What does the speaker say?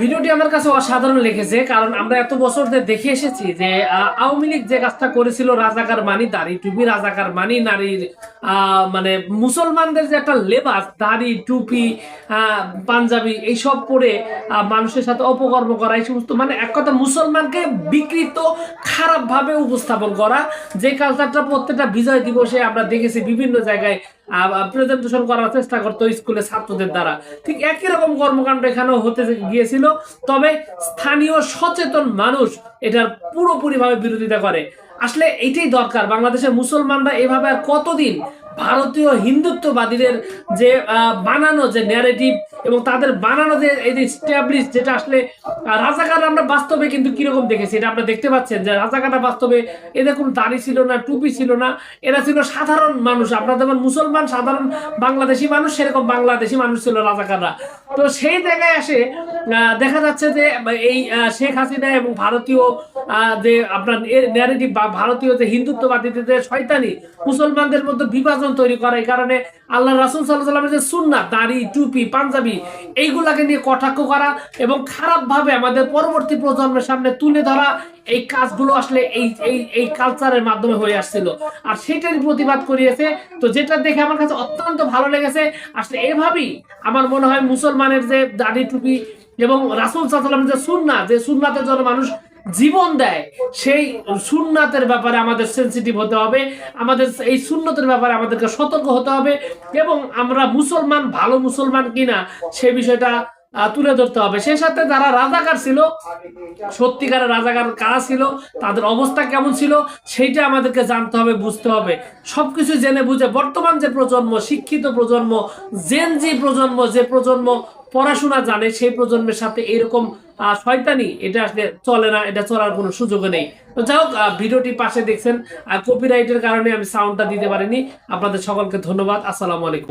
ভিডিওটি আমার কাছে অসাধারণ লেগেছে, কারণ আমরা এত বছর ধরে দেখে এসেছি যে আওয়ামী লীগ যে কাজটা করেছিল রাজাকার মানি, দাড়ি টুপি রাজাকার মানি, নারীর মানে মুসলমানদের যে একটা লেবাস, দাড়ি, টুপি পাঞ্জাবি, এইসব পরে মানুষের সাথে অপকর্ম করা, এই সমস্ত মানে এক কথা মুসলমানকে বিকৃত, খারাপভাবে উপস্থাপন করা, যে কালচারটা প্রত্যেকটা বিজয় দিবসে আমরা দেখেছি বিভিন্ন জায়গায় প্রেজেন্টেশন করার চেষ্টা করতো স্কুলে ছাত্রদের দ্বারা। ঠিক একই রকম কর্মকাণ্ড এখানেও হতে গিয়েছিল, তবে স্থানীয় সচেতন মানুষ এটার পুরোপুরিভাবে বিরোধিতা করে। আসলে এটাই দরকার, বাংলাদেশের মুসলমানরা এভাবে আর কতদিন ভারতীয় হিন্দুত্ববাদীদের যে বানানো যে ন্যারেটিভ এবং তাদের বানানো যে, এই যে স্ট্যাবলিশ যেটা আসলে রাজাকার আমরা বাস্তবে কিন্তু কীরকম দেখেছি, এটা আপনারা দেখতে পাচ্ছেন যে রাজাকাররা বাস্তবে এদের কোনো দাড়ি ছিল না, টুপি ছিল না, এরা ছিল সাধারণ মানুষ। আপনারা যেমন মুসলমান, সাধারণ বাংলাদেশি মানুষ, সেরকম বাংলাদেশি মানুষ ছিল রাজাকাররা। তো সেই জায়গায় আসে দেখা যাচ্ছে যে এই শেখ হাসিনা এবং ভারতীয় যে আপনার ন্যারেটিভ বা ভারতীয় যে হিন্দুত্ববাদীদের যে শয়তানি, মুসলমানদের মধ্যে বিভাজন তৈরি করে এই কারণে আল্লাহ রাসুল সাল্লাহ সাল্লামের যে সুন্না দাড়ি, টুপি, পাঞ্জাবি, এইগুলাকে নিয়ে কটাক্ষ করা এবং খারাপভাবে আমাদের পরবর্তী প্রজন্মের সামনে তুলে ধরা এই কাজগুলো আসলে এই এই এই কালচারের মাধ্যমে হয়ে আসছিল। আর সেটারই প্রতিবাদ করিয়েছে। তো যেটা দেখে আমার কাছে অত্যন্ত ভালো লেগেছে, আসলে এভাবেই আমার মনে হয় মুসলমানের যে দাড়ি টুপি এবং রাসুল সাল্লামের যে সুন্না, যে সুন্নাতের জন্য মানুষ জীবন দেয়, সেই সুন্নাতের ব্যাপারে আমাদের সেন্সিটিভ হতে হবে। আমাদের এই সুন্নতের ব্যাপারে আমাদেরকে সতর্ক হতে হবে। এবং আমরা মুসলমান, ভালো মুসলমান কিনা, সে বিষয়টা তুলে ধরতে হবে। সেই সাথে যারা রাজাকার ছিল, সত্যিকারের রাজাকার কারা ছিল, তাদের অবস্থা কেমন ছিল, সেইটা আমাদেরকে জানতে হবে, বুঝতে হবে। সবকিছু জেনে বুঝে বর্তমান যে প্রজন্ম, শিক্ষিত প্রজন্ম জেন জি প্রজন্ম, যে প্রজন্ম পড়াশোনা জানে, সেই প্রজন্মের সাথে এরকম শয়তানি, এটা আসলে চলে না, এটা চলার কোনো সুযোগ নেই। তো যাই হোক ভিডিওটি পাশে দেখছেন। আর কপিরাইটের কারণে আমি সাউন্ডটা দিতে পারিনি। আপনাদের সকলকে ধন্যবাদ। আসসালামু আলাইকুম।